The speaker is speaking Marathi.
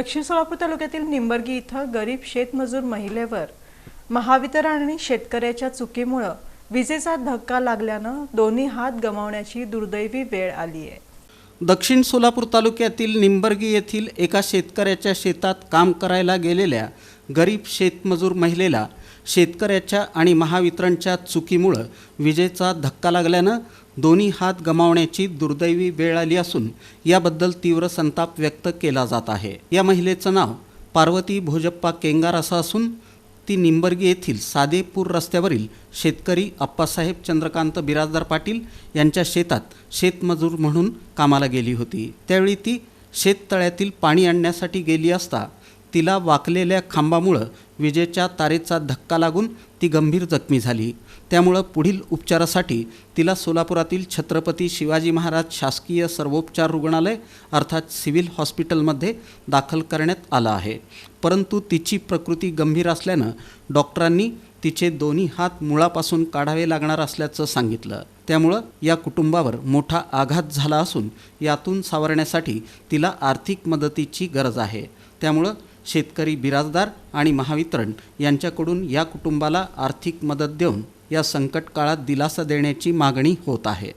दक्षिण सोलापूर तालुक्यातील निंबर्गी इथं गरीब शेतमजूर महिलेवर महावितरण आणि शेतकऱ्याच्या चुकीमुळं विजेचा धक्का लागल्यानं दोन्ही हात गमावण्याची दुर्दैवी वेळ आली आहे दक्षिण सोलापूर तालुक्यातील निंबर्गी येथील एका शेतकऱ्याच्या शेतात काम करायला गेलेल्या गरीब शेतमजूर महिलेला शेतकऱ्याच्या आणि महावितरणच्या चुकीमुळं विजेचा धक्का लागल्यानं दोन्ही हात गमावण्याची दुर्दैवी वेळ आली असून याबद्दल तीव्र संताप व्यक्त केला जात आहे. या महिलेचं नाव पार्वती भोजप्पा केंगार असं असून ती निंबर्गी येथील सादेपूर रस्त्यावरील शेतकरी अप्पासाहेब चंद्रकांत बिराजदार पाटील यांच्या शेतात शेतमजूर म्हणून कामाला गेली होती. त्यावेळी ती शेततळ्यातील पाणी आणण्यासाठी गेली असता तिला वाकलेल्या खांबामुळं विजेच्या तारेचा धक्का लागून ती गंभीर जखमी झाली. त्यामुळं पुढील उपचारासाठी तिला सोलापुरातील छत्रपती शिवाजी महाराज शासकीय सर्वोपचार रुग्णालय अर्थात सिव्हिल हॉस्पिटलमध्ये दाखल करण्यात आलं आहे. परंतु तिची प्रकृती गंभीर असल्यानं डॉक्टरांनी तिचे दोन्ही हात मुळापासून काढावे लागणार असल्याचं सांगितलं. त्यामुळं या कुटुंबावर मोठा आघात झाला असून यातून सावरण्यासाठी तिला आर्थिक मदतीची गरज आहे. त्यामुळं शेतकरी बिराजदार आणि महावितरण यांच्याकडून या कुटुंबाला आर्थिक मदत देऊन या संकट काळात दिलासा देण्याची मागणी होत आहे.